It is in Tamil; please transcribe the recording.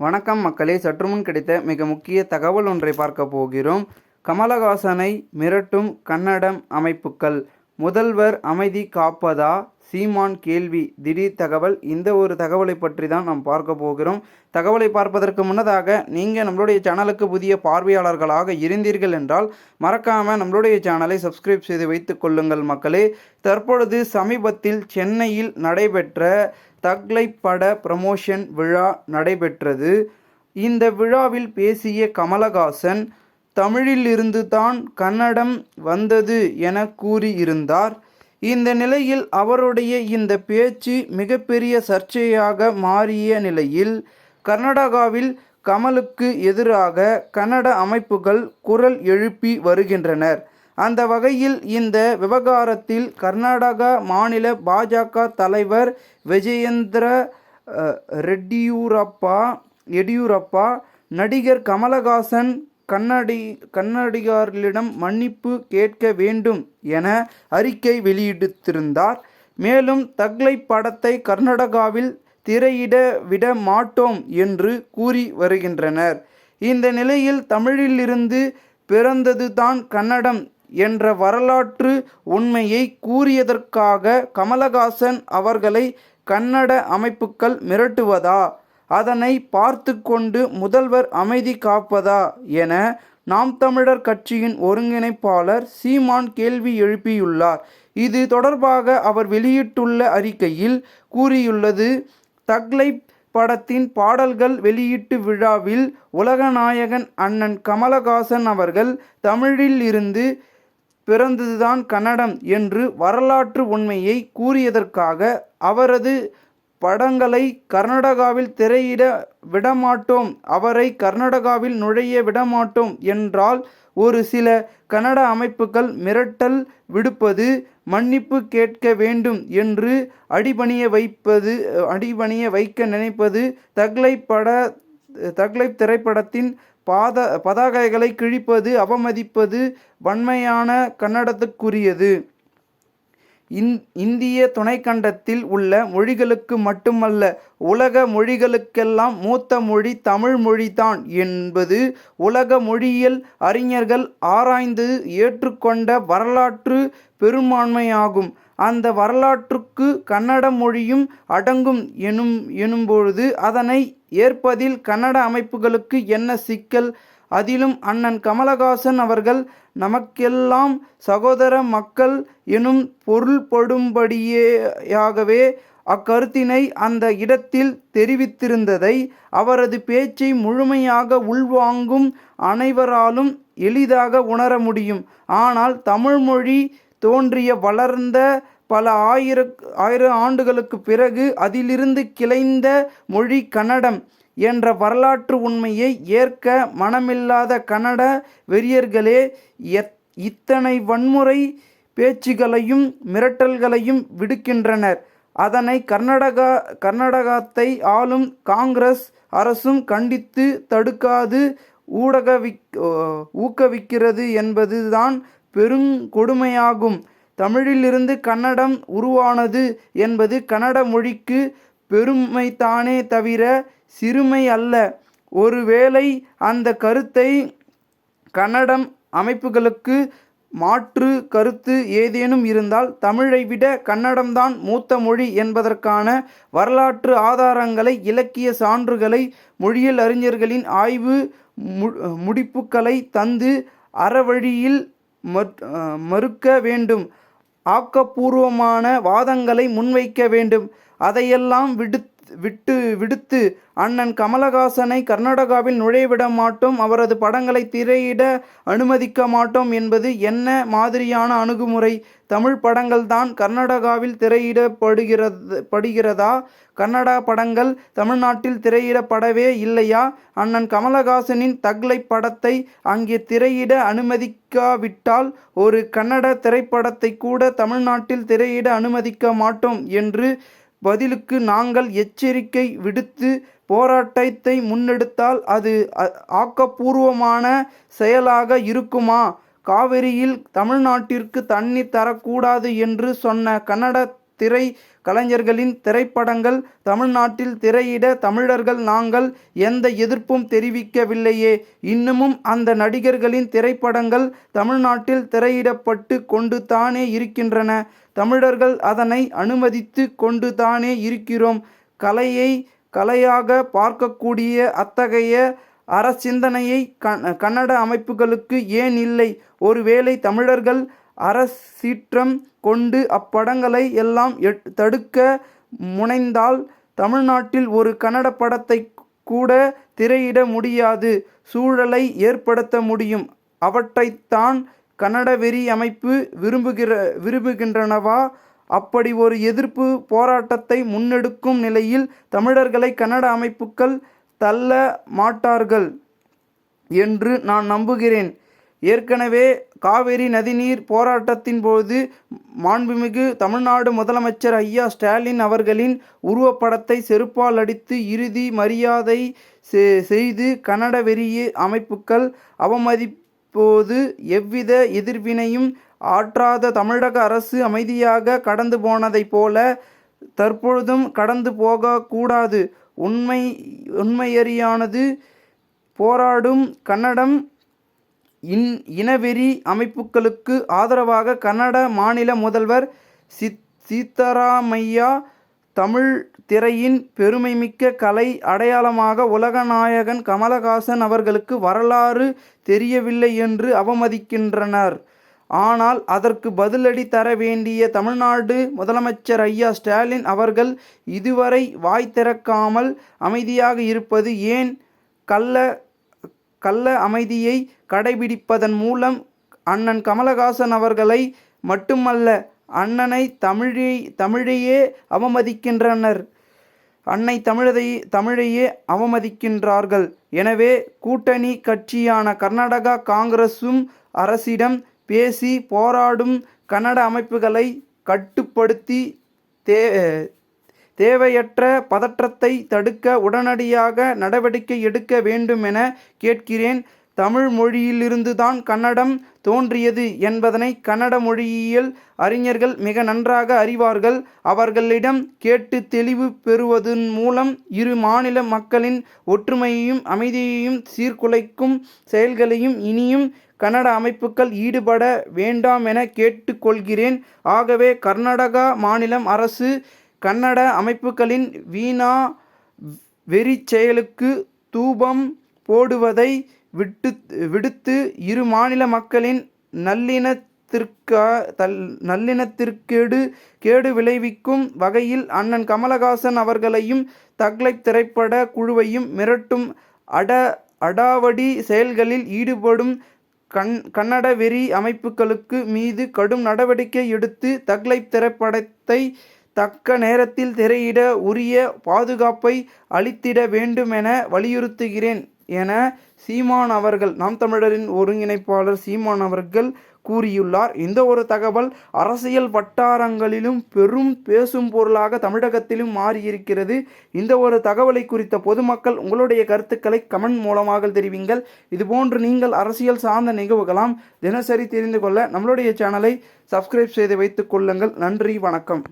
வணக்கம் மக்களே சற்றுமுன் கிடைத்த மிக முக்கிய தகவல் ஒன்றை பார்க்க போகிறோம். கமலஹாசனை மிரட்டும் கன்னடம் அமைப்புகள் முதல்வர் அமைதி காப்பதா? சீமான் கேள்வி. திடீர் தகவல். இந்த ஒரு தகவலை பற்றி தான் நாம் பார்க்க போகிறோம். தகவலை பார்ப்பதற்கு முன்னதாக நீங்கள் நம்மளுடைய சேனலுக்கு புதிய பார்வையாளர்களாக இருந்தீர்கள் என்றால் மறக்காமல் நம்மளுடைய சேனலை சப்ஸ்கிரைப் செய்து வைத்துக் கொள்ளுங்கள் மக்களே. தற்பொழுது சமீபத்தில் சென்னையில் நடைபெற்ற தக்லை பட ப்ரமோஷன் விழா நடைபெற்றது. இந்த விழாவில் பேசிய கமலஹாசன் தமிழிலிருந்து தான் கன்னடம் வந்தது என கூறியிருந்தார். இந்த நிலையில் அவருடைய இந்த பேச்சு மிகப்பெரிய சர்ச்சையாக மாறிய நிலையில் கர்நாடகாவில் கமலுக்கு எதிராக கன்னட அமைப்புகள் குரல் எழுப்பி வருகின்றனர். அந்த வகையில் இந்த விவகாரத்தில் கர்நாடகா மாநில பாஜக தலைவர் விஜயேந்திர ரெட்டியூரப்பா எடியூரப்பா நடிகர் கமலஹாசன் கண்ணடி கன்னடிகாரர்களிடம் மன்னிப்பு கேட்க வேண்டும் என அறிக்கை வெளியிட்டிருந்தார். மேலும் தக்லை படத்தை கர்நாடகாவில் திரையிட விட மாட்டோம் என்று கூறி வருகின்றனர். இந்த நிலையில் தமிழிலிருந்து பிறந்ததுதான் கன்னடம் என்ற வரலாற்று உண்மையை கூறியதற்காக கமலஹாசன் அவர்களை கன்னட அமைப்புக்கள் மிரட்டுவதா? அதனை பார்த்து கொண்டு முதல்வர் அமைதி காப்பதா? என நாம் தமிழர் கட்சியின் ஒருங்கிணைப்பாளர் சீமான் கேள்வி எழுப்பியுள்ளார். இது தொடர்பாக அவர் வெளியிட்டுள்ள அறிக்கையில் கூறியுள்ளது தக்லை படத்தின் பாடல்கள் வெளியீட்டு விழாவில் உலகநாயகன் அண்ணன் கமலஹாசன் அவர்கள் தமிழில் இருந்து பிறந்ததுதான் கன்னடம் என்று வரலாற்று உண்மையை கூறியதற்காக அவரது படங்களை கர்நாடகாவில் திரையிட விடமாட்டோம் அவரை கர்நாடகாவில் நுழைய விடமாட்டோம் என்றால் ஒரு சில கன்னட அமைப்புகள் மிரட்டல் விடுப்பது மன்னிப்பு கேட்க வேண்டும் என்று அடிபணிய வைப்பது அடிபணிய வைக்க நினைப்பது தக்லை பட தக்லை திரைப்படத்தின் பாத பதாகைகளை கிழிப்பது அவமதிப்பது வன்மையான கன்னடத்துக்குரியது. இந் இந்திய துணைக்கண்டத்தில் உள்ள மொழிகளுக்கு மட்டுமல்ல உலக மொழிகளுக்கெல்லாம் மூத்த மொழி தமிழ் மொழிதான் என்பது உலக மொழியியல் அறிஞர்கள் ஆராய்ந்து ஏற்றுக்கொண்ட வரலாற்று பெரும்பான்மையாகும். அந்த வரலாற்றுக்கு கன்னட மொழியும் அடங்கும் எனும் எனும்பொழுது அதனை ஏற்பதில் கன்னட அமைப்புகளுக்கு என்ன சிக்கல்? அதிலும் அண்ணன் கமலஹாசன் அவர்கள் நமக்கெல்லாம் சகோதர மக்கள் எனும் பொருள்படும்படியாகவே அக்கருத்தினை அந்த இடத்தில் தெரிவித்திருந்ததை அவரது பேச்சை முழுமையாக உள்வாங்கும் அனைவராலும் எளிதாக உணர முடியும். ஆனால் தமிழ்மொழி தோன்றிய வளர்ந்த பல ஆயிர ஆயிரம் ஆண்டுகளுக்கு பிறகு அதிலிருந்து கிளைந்த மொழி கன்னடம் என்ற வரலாற்று உண்மையை ஏற்க மனமில்லாத கன்னட வெறியர்களே எத் இத்தனை வன்முறை பேச்சுகளையும் மிரட்டல்களையும் விடுக்கின்றனர். அதனை கர்நாடகா கர்நாடகத்தை ஆளும் காங்கிரஸ் அரசும் கண்டித்து தடுக்காது ஊடகவிக் ஊக்குவிக்கிறது என்பதுதான் பெருங்கொடுமையாகும் தமிழிலிருந்து கன்னடம் உருவானது என்பது கன்னட மொழிக்கு பெருமைத்தானே தவிர சிறுமை அல்ல. ஒருவேளை அந்த கருத்தை கன்னடம் அமைப்புகளுக்கு மாற்று கருத்து ஏதேனும் இருந்தால் தமிழை விட கன்னடம்தான் மூத்த மொழி என்பதற்கான வரலாற்று ஆதாரங்களை இலக்கிய சான்றுகளை மொழியியல் அறிஞர்களின் ஆய்வு மு- முடிப்புகளை தந்து அறவழியில் மறுக்க வேண்டும். ஆக்கப்பூர்வமான வாதங்களை முன்வைக்க வேண்டும். அதையெல்லாம் விடுத்து விட்டு விடுத்து அண்ணன் கமலஹாசனை கர்நாடகாவில் நுழைவிட மாட்டோம் அவரது படங்களை திரையிட அனுமதிக்க மாட்டோம் என்பது என்ன மாதிரியான அணுகுமுறை? தமிழ் படங்கள் தான் கர்நாடகாவில் திரையிடப்படுகிறது படுகிறதா? கன்னடா படங்கள் தமிழ்நாட்டில் திரையிடப்படவே இல்லையா? அண்ணன் கமலஹாசனின் தக்லை படத்தை அங்கே திரையிட அனுமதிக்காவிட்டால் ஒரு கன்னட திரைப்படத்தை கூட தமிழ்நாட்டில் திரையிட அனுமதிக்க மாட்டோம் என்று பதிலுக்கு நாங்கள் எச்சரிக்கை விடுத்து போராட்டத்தை முன்னெடுத்தால் அது ஆக்கப்பூர்வமான செயலாக இருக்குமா? காவிரியில் தமிழ்நாட்டிற்கு தண்ணீர் தரக்கூடாது என்று சொன்ன கன்னட திரை கலைஞர்களின் திரைப்படங்கள் தமிழ்நாட்டில் திரையிட தமிழர்கள் நாங்கள் எந்த எதிர்ப்பும் தெரிவிக்கவில்லையே. இன்னமும் அந்த நடிகர்களின் திரைப்படங்கள் தமிழ்நாட்டில் திரையிடப்பட்டு கொண்டு தானே இருக்கின்றன. தமிழர்கள் அதனை அனுமதித்து கொண்டு தானே இருக்கிறோம். கலையை கலையாக பார்க்கக்கூடிய அத்தகைய அறச்சிந்தனையை கன்னட அமைப்புகளுக்கு ஏன் இல்லை? ஒருவேளை தமிழர்கள் அரசீற்றம் கொண்டு அப்படங்களை எல்லாம் தடுக்க முனைந்தால் தமிழ்நாட்டில் ஒரு கன்னட படத்தை கூட திரையிட முடியாது. சூழலை ஏற்படுத்த முடியும். அவற்றைத்தான் கன்னட வெறி அமைப்பு விரும்புகிற விரும்புகின்றனவா? அப்படி ஒரு எதிர்ப்பு போராட்டத்தை முன்னெடுக்கும் நிலையில் தமிழர்களை கன்னட அமைப்புக்கள் தள்ள மாட்டார்கள் என்று நான் நம்புகிறேன். ஏற்கனவே காவிரி நதிநீர் போராட்டத்தின் போது மாண்புமிகு தமிழ்நாடு முதலமைச்சர் ஐயா ஸ்டாலின் அவர்களின் உருவப்படத்தை செருப்பால் அடித்து இறுதி மரியாதை செய்து கன்னட வெறிய அமைப்புக்கள் அவமதிப்போது எவ்வித எதிர்வினையும் ஆற்றாத தமிழக அரசு அமைதியாக கடந்து போனதைப் போல தற்பொழுதும் கடந்து போகக்கூடாது உண்மை உண்மையறியானது போராடும் கன்னடம் இன் இனவெறி அமைப்புகளுக்கு ஆதரவாக கன்னட மாநில முதல்வர் சித் சீத்தராமையா தமிழ் திரையின் பெருமைமிக்க கலை அடையாளமாக உலகநாயகன் கமலஹாசன் அவர்களுக்கு வரலாறு தெரியவில்லை என்று அவமதிக்கின்றனர். ஆனால் அதற்கு பதிலடி தர வேண்டிய தமிழ்நாடு முதலமைச்சர் ஐயா ஸ்டாலின் அவர்கள் இதுவரை வாய் திறக்காமல் அமைதியாக இருப்பது ஏன்? கள்ள கள்ள அமைதியை கடைபிடிப்பதன் மூலம் அண்ணன் கமலஹாசன் அவர்களை மட்டுமல்ல அண்ணனை தமிழை தமிழையே அவமதிக்கின்றனர். அன்னை தமிழதை தமிழையே அவமதிக்கின்றார்கள். எனவே கூட்டணி கட்சியான கர்நாடகா காங்கிரசும் அரசிடம் பேசி போராடும் கன்னட அமைப்புகளை கட்டுப்படுத்தி தே தேவையற்ற பதற்றத்தை தடுக்க உடனடியாக நடவடிக்கை எடுக்க வேண்டுமென கேட்கிறேன். தமிழ் மொழியிலிருந்துதான் கன்னடம் தோன்றியது என்பதனை கன்னட மொழியியல் அறிஞர்கள் மிக நன்றாக அறிவார்கள். அவர்களிடம் கேட்டு தெளிவு பெறுவதன் மூலம் இரு மாநில மக்களின் ஒற்றுமையையும் அமைதியையும் சீர்குலைக்கும் செயல்களையும் இனியும் கன்னட அமைப்புகள் ஈடுபட வேண்டாம் என கேட்டுக்கொள்கிறேன். ஆகவே கர்நாடகா மாநிலம் அரசு கன்னட அமைப்புகளின் வீணா வெறி செயலுக்கு தூபம் போடுவதை விட்டு விடுத்து இரு மாநில மக்களின் நல்லிணத்திற்கா தல் நல்லிணத்திற்கேடு கேடு விளைவிக்கும் வகையில் அண்ணன் கமலஹாசன் அவர்களையும் தக்லைப் திரைப்பட குழுவையும் மிரட்டும் அட அடாவடி செயல்களில் ஈடுபடும் கண் கன்னட வெறி அமைப்புகளுக்கு மீது கடும் நடவடிக்கை எடுத்து தக்லைப் திரைப்படத்தை தக்க நேரத்தில் திரையிட உரிய பாதுகாப்பை அளித்திட வேண்டுமென வலியுறுத்துகிறேன் என சீமான் அவர்கள் நாம் தமிழரின் ஒருங்கிணைப்பாளர் சீமான் அவர்கள் கூறியுள்ளார். இந்த ஒரு தகவல் அரசியல் வட்டாரங்களிலும் பெரும் பேசும் பொருளாக தமிழகத்திலும் மாறியிருக்கிறது. இந்த ஒரு தகவலை குறித்த பொதுமக்கள் உங்களுடைய கருத்துக்களை கமெண்ட் மூலமாக தெரிவிங்கள். இதுபோன்று நீங்கள் அரசியல் சார்ந்த நிகழ்வுகளாம் தினசரி தெரிந்து கொள்ள நம்மளுடைய சேனலை சப்ஸ்கிரைப் செய்து வைத்துக் கொள்ளுங்கள். நன்றி வணக்கம்.